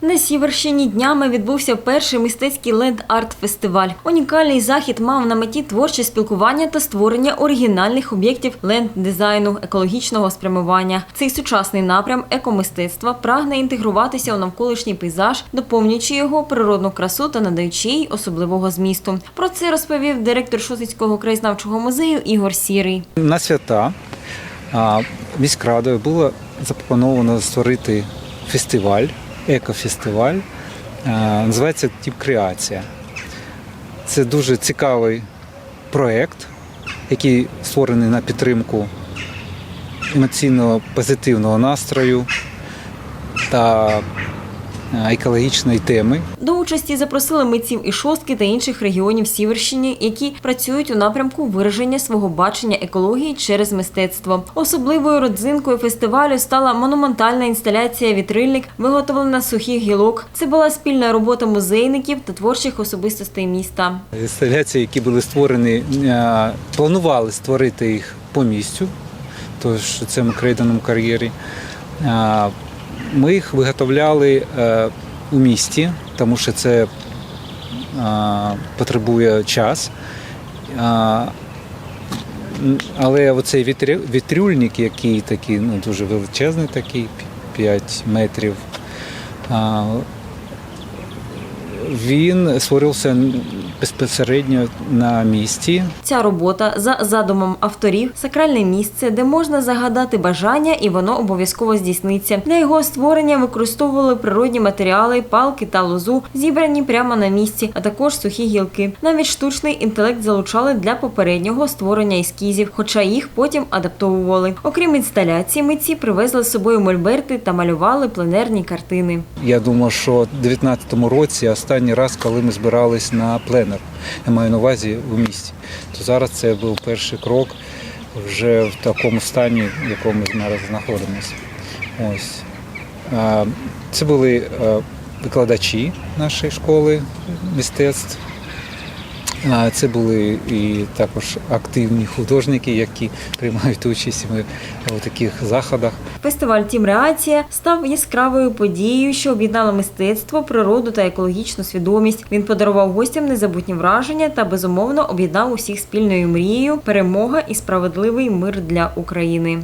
На Сіверщині днями відбувся перший мистецький ленд-арт-фестиваль. Унікальний захід мав на меті творче спілкування та створення оригінальних об'єктів ленд-дизайну, екологічного спрямування. Цей сучасний напрям екомистецтва прагне інтегруватися у навколишній пейзаж, доповнюючи його природну красу та надаючи їй особливого змісту. Про це розповів директор Шосицького краєзнавчого музею Ігор Сірий. На свята міськрадою було запропоновано створити фестиваль, екофестиваль. Називається Тіп Креація. Це дуже цікавий проєкт, який створений на підтримку емоційно позитивного настрою та екологічної теми. До участі запросили митців і шостки та інших регіонів Сіверщини, які працюють у напрямку вираження свого бачення екології через мистецтво. Особливою родзинкою фестивалю стала монументальна інсталяція Вітрильник, виготовлена з сухих гілок. Це була спільна робота музейників та творчих особистостей міста. Інсталяції, які були створені, е, планували створити їх по місцю, тож в крейданому кар'єрі. Ми їх виготовляли е, у місті, тому що це е, потребує час. Але оцей вітрюльник, який такий, ну, дуже величезний, такий, 5 метрів, він створився безпосередньо на місці. Ця робота за задумом авторів сакральне місце, де можна загадати бажання, і воно обов'язково здійсниться. Для його створення використовували природні матеріали, палки та лозу, зібрані прямо на місці, а також сухі гілки. Навіть штучний інтелект залучали для попереднього створення ескізів, хоча їх потім адаптовували. Окрім інсталяції, митці привезли з собою мольберти та малювали пленерні картини. Я думаю, що в 2019 році останній раз, коли ми збирались на пленер, я маю на увазі у місті, то зараз це був перший крок вже в такому стані, в якому ми зараз знаходимося. Ось. Це були е, викладачі нашої школи мистецтв. Це були і також активні художники, які приймають участь у таких заходах. Фестиваль Тім Реація став яскравою подією, що об'єднала мистецтво, природу та екологічну свідомість. Він подарував гостям незабутні враження та безумовно об'єднав усіх спільною мрією перемога і справедливий мир для України.